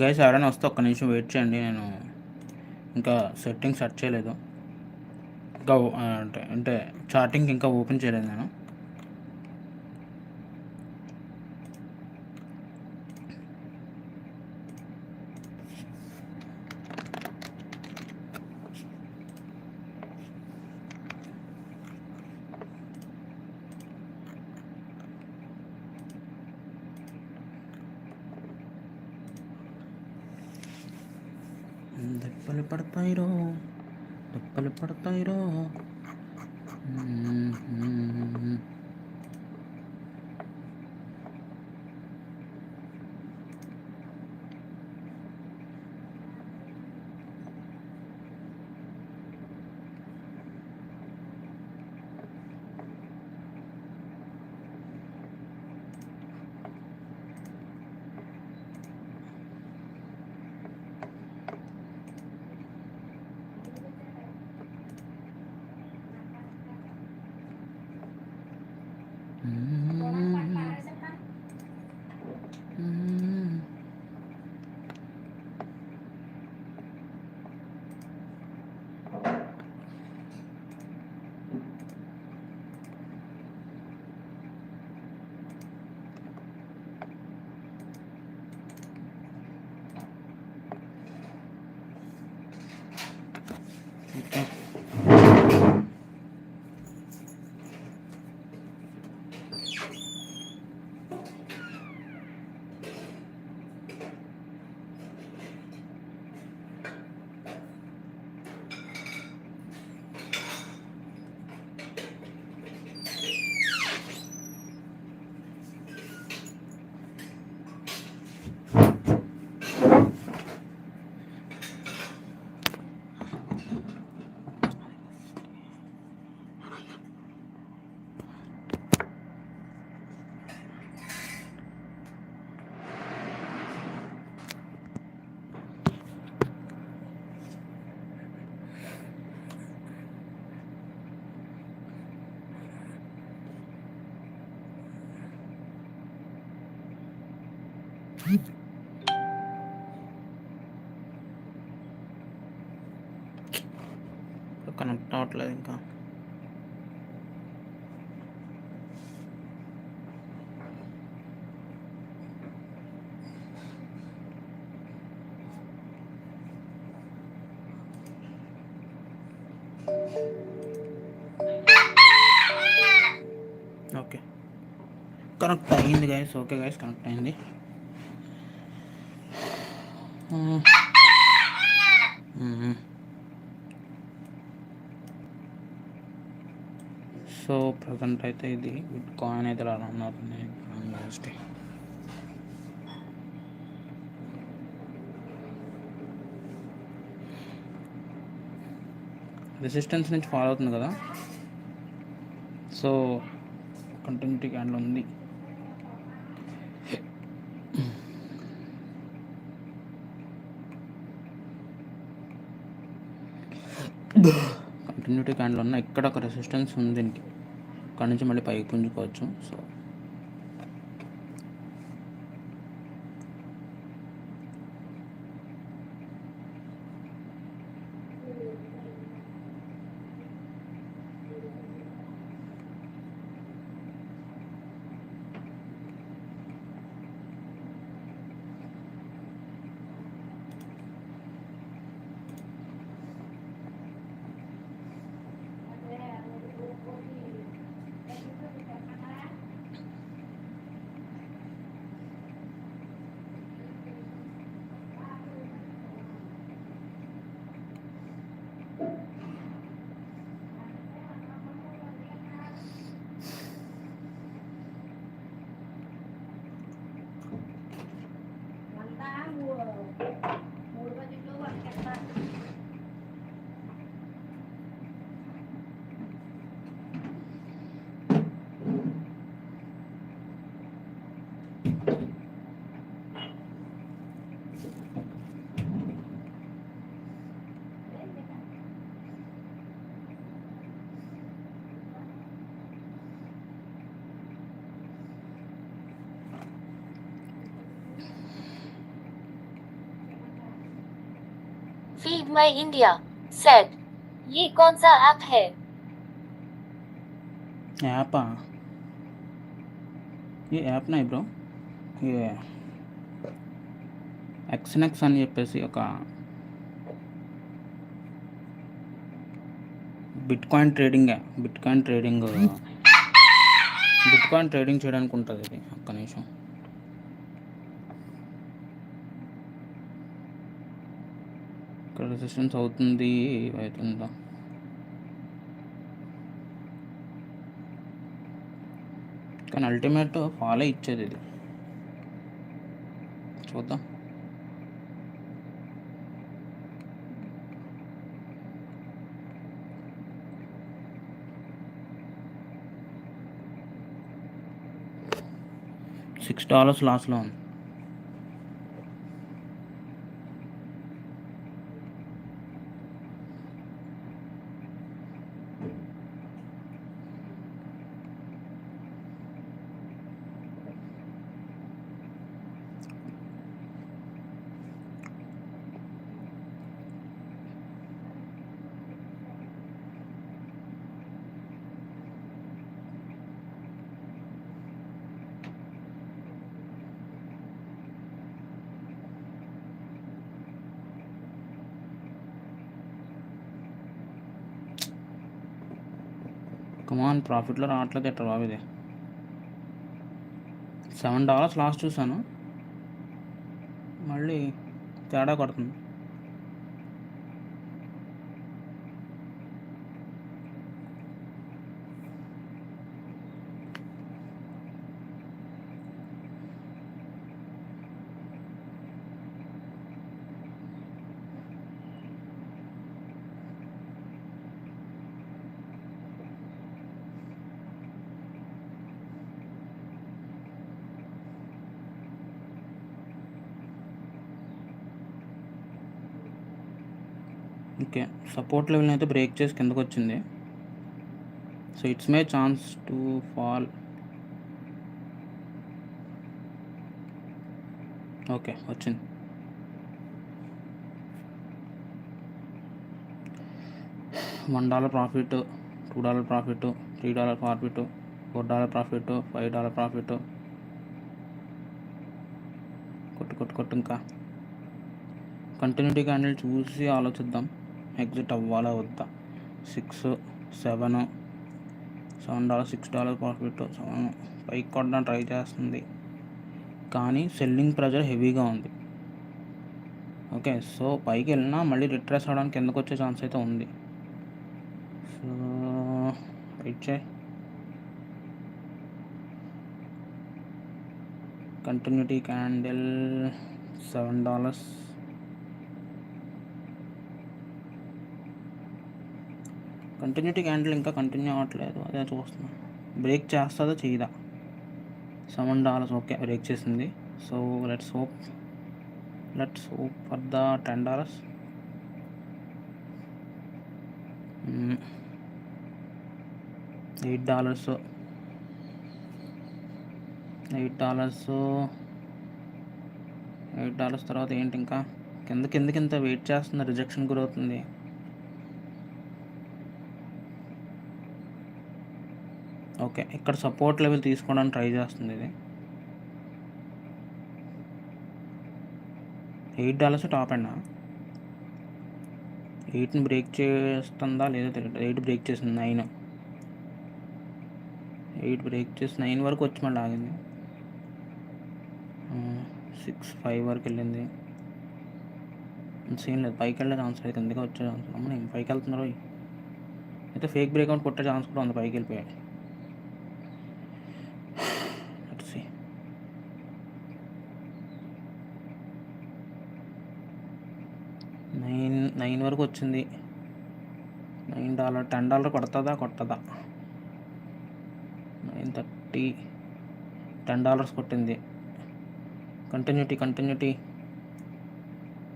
Guys ఎవరైనా వస్తే ఒక్క నిమిషం వెయిట్ చేయండి. నేను ఇంకా సెట్టింగ్ సెట్ చేయలేదు. ఇంకా అంటే అంటే చార్టింగ్ ఇంకా ఓపెన్ చేయలేదు నేను దెబ్బలు పడతాయిరో దెబ్బలు పడతాయిరో కనెక్ట్ అవ్వట్లేదు ఇంకా. ఓకే. కనెక్ట్ అయ్యింది గైస్ ఓకే గైస్ కనెక్ట్ అయింది సో ప్రజెంట్ అయితే ఇది బిట్ కాయిన్ అయితే రన్ అవుతుంది యూనివర్సిటీ రెసిస్టెన్స్ నుంచి ఫాలో అవుతుంది కదా? సో కంటిన్యూటీ క్యాండిల్ ఉంది. కంటిన్యూటీ క్యాండిల్ ఉన్న ఇక్కడ ఒక రెసిస్టెన్స్ ఉంది దీనికి. ఇక్కడ నుంచి మళ్ళీ పైకి పుంజుకోవచ్చు. So read my India set ये कौन सा ऐप है యాపా ఈ యాప్ నాయి బ్రో ఈ ఎక్స్నెక్స్ అని చెప్పేసి ఒక bitcoin trading bitcoin trading bitcoin trading చేయడానికి ఉంటుంది ఇది ఒక్క నిమిషం ఇక్కడ రెసిస్టెన్స్ అవుతుంది అవుతుందా కానీ అల్టిమేట్ ఫాలో ఇచ్చేది ఇది. చూద్దాం. సిక్స్ డాలర్స్ లాస్లో ఉంది కమాన్ ప్రాఫిట్లో రావట్లేదు ఎట్లా బాబు ఇది? సెవెన్ డాలర్స్ లాస్ట్ చూసాను మళ్ళీ తేడా కొడుతుంది. ఓకే. సపోర్ట్ లెవెల్ అయితే బ్రేక్ చేసి కిందకు వచ్చింది so it's may chance to fall. Okay వచ్చింది. One dollar profit two dollar profit three dollar profit four dollar profit five dollar profit. కొట్టు కొట్టు కొట్టు ఇంకా. కంటిన్యూటీ క్యాండిల్ చూసి ఆలోచిద్దాం. ఎగ్జిట్ అవ్వాలా వద్దా? Six seven seven dollar six dollar profit seven. పైకి కొట్టడం ట్రై చేస్తుంది. కానీ సెల్లింగ్ ప్రెజర్ హెవీగా ఉంది. ఓకే సో పైకి వెళ్ళినా మళ్ళీ రిట్రెస్ అవడానికి ఎందుకు వచ్చే ఛాన్స్ అయితే ఉంది. సో ఇచ్చే continuity candle seven dollars. Continuity candle ఇంకా కంటిన్యూ అవ్వట్లేదు. అదే చూస్తున్నాం. బ్రేక్ చేస్తుందో చేయదా? సెవెన్ డాలర్స్ ఓకే బ్రేక్ చేసింది. So let's hope let's hope for the ten dollars eight dollars eight dollars eight dollars తర్వాత ఏంటి ఇంకా? కింద కింద కింద వెయిట్ చేస్తుంది. రిజెక్షన్ గురవుతుంది ఓకే. ఇక్కడ సపోర్ట్ లెవెల్ తీసుకోవడానికి ట్రై చేస్తుంది ఇది. ఎయిట్ డాలర్స్ టాప్ అండ్ ఎయిట్ని బ్రేక్ చేస్తుందా లేదో తెలియదు ఎయిట్ బ్రేక్ చేసింది నైన్ ఎయిట్ బ్రేక్ చేసి నైన్ వరకు వచ్చి మళ్ళీ ఆగింది. సిక్స్ ఫైవ్ వరకు వెళ్ళింది. సేమ్ లేదు. పైకి వెళ్ళే ఛాన్స్ లేదు. ఎందుకు వచ్చే ఛాన్స్ అమ్మ నేను పైకి వెళ్తున్నారు? అయితే ఫేక్ బ్రేక్అవుట్ కొట్టే ఛాన్స్ కూడా ఉంది. పైకి వెళ్ళిపోయాడు. నైన్ వరకు వచ్చింది. నైన్ డాలర్ టెన్ డాలర్ కొడుతుందా? కొట్టదా. నైన్ థర్టీ టెన్ డాలర్స్ కొట్టింది. Continuity continuity.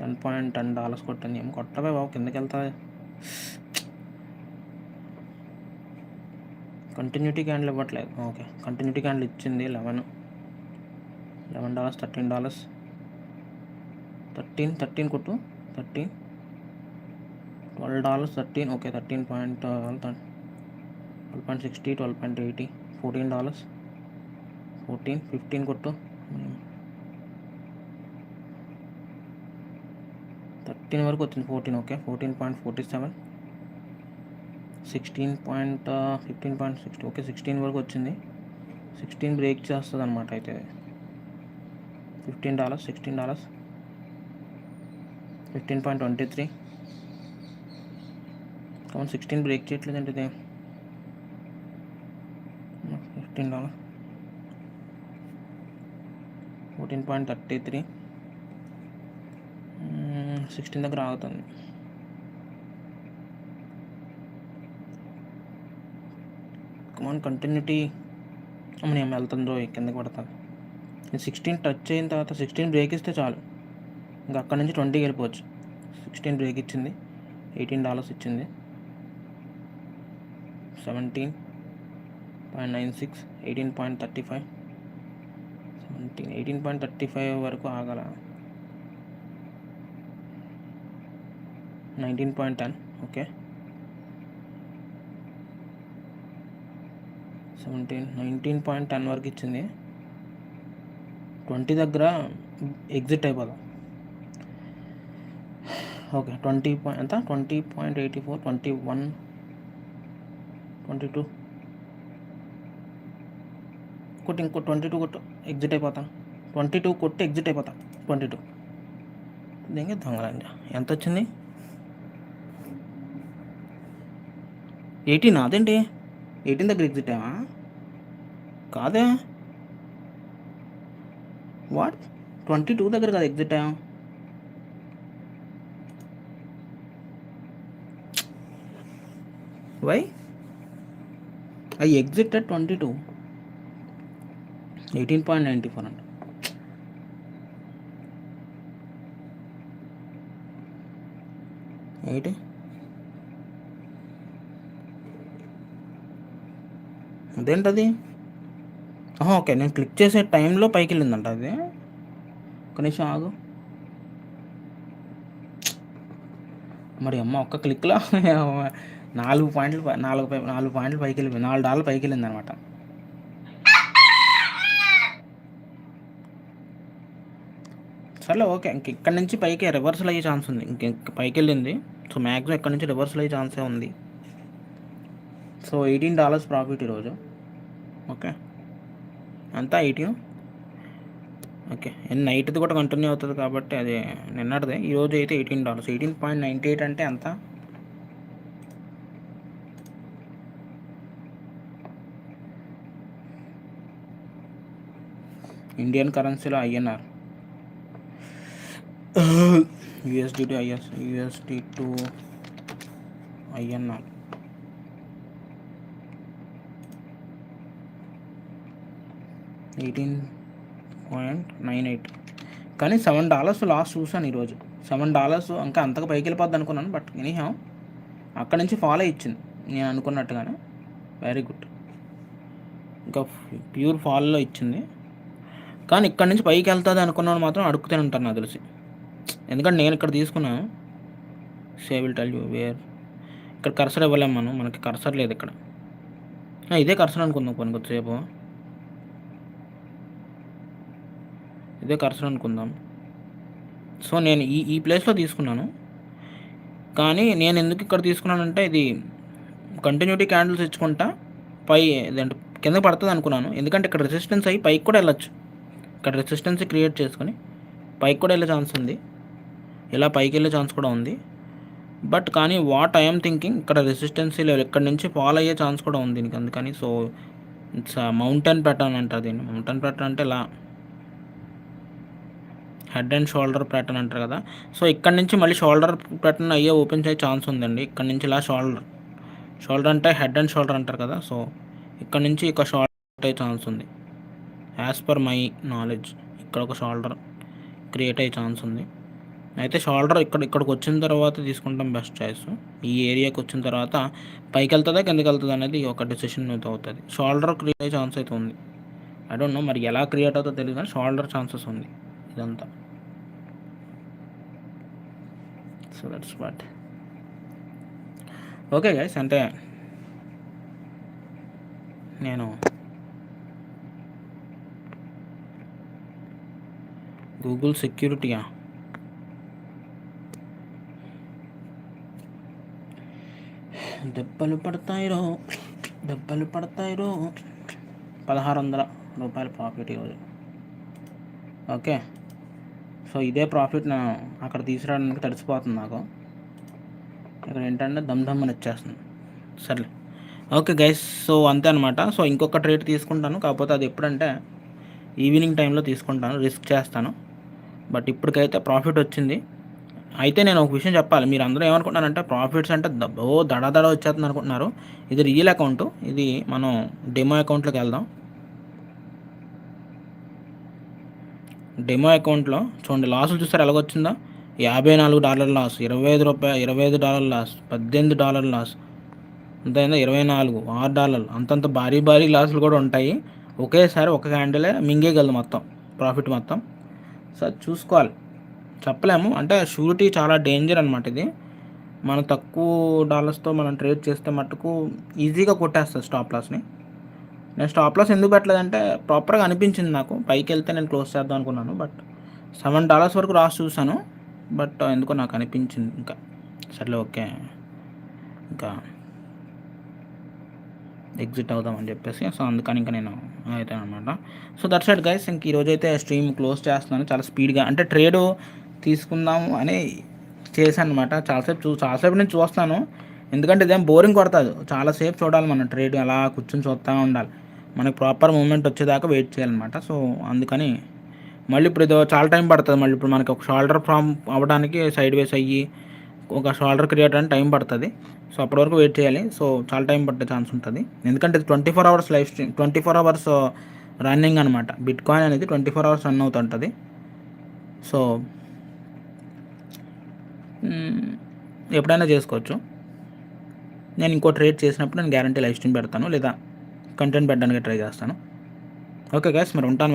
Ten point ten dollars కొట్టింది. ఏం కొట్టవే బాబు కిందకి వెళ్తా. కంటిన్యూటీ క్యాండిల్ ఇవ్వట్లేదు. ఓకే కంటిన్యూటీ క్యాండిల్ ఇచ్చింది eleven. Eleven dollars thirteen dollars. Thirteen thirteen కొట్టు. Thirteen. Twelve dollars thirteen okay thirteen point twelve point sixty twelve point eighty fourteen dollars fourteen fifteen కొట్టు. థర్టీన్ వరకు వచ్చింది fourteen okay fourteen point forty seven sixteen point fifteen point sixty okay sixteen వరకు వచ్చింది. Sixteen break చేస్తుంది అనమాట అయితే. Fifteen dollars sixteen dollars fifteen point twenty three కావాలి sixteen break చేయట్లేదంటే ఇదే fifteen dollar fourteen point thirty three sixteen దగ్గర ఆగుతుంది. కమాన్ కంటిన్యూటీ నేను వెళ్తుందో కిందకి పడతాను సిక్స్టీన్ టచ్ అయిన తర్వాత సిక్స్టీన్ బ్రేక్ ఇస్తే చాలు. ఇంకా అక్కడ నుంచి ట్వంటీకి వెళ్ళిపోవచ్చు. సిక్స్టీన్ బ్రేక్ ఇచ్చింది. ఎయిటీన్ డాలర్స్ ఇచ్చింది. Seventeen point nine six eighteen point thirty five seventeen eighteen point thirty five వరకు ఆగల. Nineteen point ten okay seventeen nineteen point ten వరకు ఇచ్చింది. ట్వంటీ దగ్గర ఎగ్జిట్ అయిపోదాం. ఓకే ట్వంటీ పాయింట్ ఎంత? Twenty point eighty four twenty one twenty two. కొట్టి ఇంకో twenty two కొట్టు exit అయిపోతాం. ట్వంటీ టూ కొట్టి ఎగ్జిట్ అయిపోతాం. Twenty two. దీనికి దొంగలండి. ఎంత వచ్చింది ఎయిటీన్? అదేంటి? ఎయిటీన్ దగ్గర ఎగ్జిట్ అయ్యా కాదే. వాట్ ట్వంటీ టూ దగ్గర కదా ఎగ్జిట్ అయ్యాం. Why I exit at twenty two eighteen point ninety four అంట. ఎయిట్ అదేంటది? ఓకే నేను క్లిక్ చేసే టైంలో పైకి వెళ్ళిందంట అది. ఒక నిమిషం ఆగు. మరి అమ్మ ఒక్క క్లిక్లో నాలుగు పాయింట్లు నాలుగు పై నాలుగు పాయింట్లు పైకి వెళ్ళిపోయింది నాలుగు డాలర్లు పైకి వెళ్ళింది అనమాట సర్లే ఓకే. ఇంక ఇక్కడ నుంచి పైకి రివర్సల్ అయ్యే ఛాన్స్ ఉంది. ఇంక ఇంక పైకి వెళ్ళింది సో మ్యాక్సిమం ఇక్కడ నుంచి రివర్సల్ అయ్యే ఛాన్సే ఉంది. సో ఎయిటీన్ డాలర్స్ ప్రాఫిట్ ఈరోజు ఓకే. అంతా ఎయిటీన్ ఓకే. నైట్ది కూడా కంటిన్యూ అవుతుంది కాబట్టి అది నిన్నటిదే. ఈరోజు అయితే eighteen dollars eighteen point ninety eight అంటే ఎంత? ఇండియన్ కరెన్సీలో INR USD to is USD to INR eighteen point nine eight కానీ సెవెన్ డాలర్స్ లాస్ట్ చూసాను ఈరోజు. సెవెన్ డాలర్స్ ఇంకా అంతగా పైకి వెళ్ళిపోద్ది అనుకున్నాను బట్ ఎనీహా అక్కడి నుంచి ఫాలో ఇచ్చింది. నేను అనుకున్నట్టుగానే. వెరీ గుడ్ ఇంకా ప్యూర్ ఫాల్లో ఇచ్చింది. కానీ ఇక్కడ నుంచి పైకి వెళ్తుంది అనుకున్నాను మాత్రం అడుగుతూనే ఉంటాను నాకు తెలిసి. ఎందుకంటే నేను ఇక్కడ తీసుకున్నాను సేవిల్ టెల్ యూ వేర్ ఇక్కడ కర్సర్ ఇవ్వలేము మనం. మనకి కర్సర్ లేదు ఇక్కడ. ఇదే కర్సర్ అనుకుందాం కొన్ని కొద్దిసేపు. ఇదే కర్సర్ అనుకుందాం. సో నేను ఈ ఈ ప్లేస్లో తీసుకున్నాను. కానీ నేను ఎందుకు ఇక్కడ తీసుకున్నానంటే ఇది కంటిన్యూటీ క్యాండిల్స్ ఇచ్చుకుంటా. పై ఇదంటే కింద పడుతుంది అనుకున్నాను. ఎందుకంటే ఇక్కడ రెసిస్టెన్స్ అయ్యి పైకి కూడా వెళ్ళొచ్చు. ఇక్కడ రెసిస్టెన్స్ క్రియేట్ చేసుకొని పైకి కూడా వెళ్ళే ఛాన్స్ ఉంది. ఇలా పైకి వెళ్ళే ఛాన్స్ కూడా ఉంది. బట్ కానీ వాట్ ఐఎమ్ థింకింగ్ ఇక్కడ రెసిస్టెన్సీ లెవెల్ ఇక్కడ నుంచి ఫాల్ అయ్యే ఛాన్స్ కూడా ఉంది దీనికి అందుకని. సో ఇట్స్ మౌంటైన్ ప్యాటర్న్ అంటారు దీన్ని. మౌంటైన్ ప్యాటర్న్ అంటే ఇలా హెడ్ అండ్ షోల్డర్ ప్యాటర్న్ అంటారు కదా. సో ఇక్కడ నుంచి మళ్ళీ షోల్డర్ ప్యాటర్న్ అయ్యే ఓపెన్ చేసే ఛాన్స్ ఉందండి. ఇక్కడ నుంచి ఇలా షోల్డర్ షోల్డర్ అంటే హెడ్ అండ్ షోల్డర్ అంటారు కదా. సో ఇక్కడ నుంచి ఇక షోల్డర్ అయ్యే ఛాన్స్ ఉంది. యాజ్ పర్ మై నాలెడ్జ్ ఇక్కడ ఒక షోల్డర్ క్రియేట్ అయ్యే ఛాన్స్ ఉంది. అయితే షోల్డర్ ఇక్కడ ఇక్కడికి వచ్చిన తర్వాత తీసుకుంటాం బెస్ట్ చాయిస్ ఈ ఏరియాకి వచ్చిన తర్వాత పైకి వెళ్తుందా కిందకి వెళ్తుందా అనేది ఒక డెసిషన్ అయితే అవుతుంది. షోల్డర్ క్రియేట్ అయ్యే ఛాన్స్ అయితే ఉంది. ఐ డోంట్ నో మరి ఎలా క్రియేట్ అవుతుందో తెలియదు కానీ షోల్డర్ ఛాన్సెస్ ఉంది. ఇదంతా. So that's what okay guys అంటే నేను గూగుల్ సెక్యూరిటీయా? దెబ్బలు పడతాయిరో దెబ్బలు పడతాయిరో పదహారు వందల రూపాయల ప్రాఫిట్ ఈరోజు. ఓకే. సో ఇదే ప్రాఫిట్ నేను అక్కడ తీసుకురావడానికి తడిసిపోతుంది నాకు. ఇక్కడ ఏంటంటే దమ్ దమ్ అని వచ్చేస్తుంది. సర్లే. ఓకే గైస్ సో అంతే అనమాట సో ఇంకొక ట్రేడ్ తీసుకుంటాను. కాకపోతే అది ఎప్పుడంటే ఈవినింగ్ టైంలో తీసుకుంటాను. రిస్క్ చేస్తాను. బట్ ఇప్పటికైతే ప్రాఫిట్ వచ్చింది. అయితే నేను ఒక విషయం చెప్పాలి. మీరు అందరూ ఏమనుకుంటున్నారంటే ప్రాఫిట్స్ అంటే ఓ దడ దడ వచ్చేస్తుంది అనుకుంటున్నారు. ఇది రియల్ అకౌంట్. ఇది మనం డెమో అకౌంట్లోకి వెళ్దాం. డెమో అకౌంట్లో చూడండి లాసులు చూస్తారు ఎలాగొచ్చిందో యాభై నాలుగు డాలర్ లాస్ ఇరవై ఐదు రూపాయ ఇరవై ఐదు డాలర్ లాస్ పద్దెనిమిది డాలర్ లాస్ అంతైందా ఇరవై నాలుగు ఆరు డాలర్లు అంతంత భారీ భారీ లాసులు కూడా ఉంటాయి. ఒకేసారి ఒక క్యాండిలే మింగేయగలదు మొత్తం ప్రాఫిట్ మొత్తం. సో అది చూసుకోవాలి. చెప్పలేము. అంటే షూరిటీ చాలా డేంజర్ అనమాట ఇది. మనం తక్కువ డాలర్స్తో మనం ట్రేడ్ చేస్తే మట్టుకు ఈజీగా కొట్టేస్తుంది స్టాప్ లాస్ని. నేను స్టాప్ లాస్ ఎందుకు పెట్టలేదంటే ప్రాపర్గా అనిపించింది నాకు. పైకి వెళ్తే నేను క్లోజ్ చేద్దాం అనుకున్నాను. బట్ సెవెన్ డాలర్స్ వరకు రాసి చూశాను. బట్ ఎందుకో నాకు అనిపించింది ఇంకా. సర్లే ఓకే. ఇంకా ఎగ్జిట్ అవుదామని చెప్పేసి సో అందుకని ఇంకా నేను అయితే అనమాట సో దట్స్ సైడ్ గైస్ ఇంక ఈరోజు అయితే స్ట్రీమ్ క్లోజ్ చేస్తున్నాను. చాలా స్పీడ్గా అంటే ట్రేడ్ తీసుకుందాము అని చేశాను అనమాట చాలాసేపు చూ చాలాసేపు నేను చూస్తాను ఎందుకంటే ఇదేం బోరింగ్ కొడతాదు. చాలాసేపు చూడాలి మనం ట్రేడ్ అలా కూర్చొని చూస్తూ ఉండాలి. మనకి ప్రాపర్ మూమెంట్ వచ్చేదాకా వెయిట్ చేయాలన్నమాట సో అందుకని మళ్ళీ ఇప్పుడు ఇది చాలా టైం పడుతుంది. మళ్ళీ ఇప్పుడు మనకి ఒక షోల్డర్ ఫామ్ అవ్వడానికి సైడ్ వేస్ అయ్యి ఒక షోల్డర్ క్రియేట్ అని టైం పడుతుంది. సో అప్పటి వరకు వెయిట్ చేయాలి. సో చాలా టైం పట్టే ఛాన్స్ ఉంటుంది. ఎందుకంటే ఇది twenty four hours live stream twenty four hours running అనమాట బిట్ కాయిన్ అనేది ట్వంటీ ఫోర్ అవర్స్ రన్ అవుతుంటుంది సో ఎప్పుడైనా చేసుకోవచ్చు. నేను ఇంకో ట్రేడ్ చేసినప్పుడు నేను గ్యారంటీ లైఫ్ స్ట్రీమ్ పెడతాను. లేదా కంటెంట్ పెట్టడానికి ట్రై చేస్తాను. ఓకే గ్యాస్ మరి ఉంటాను మరి.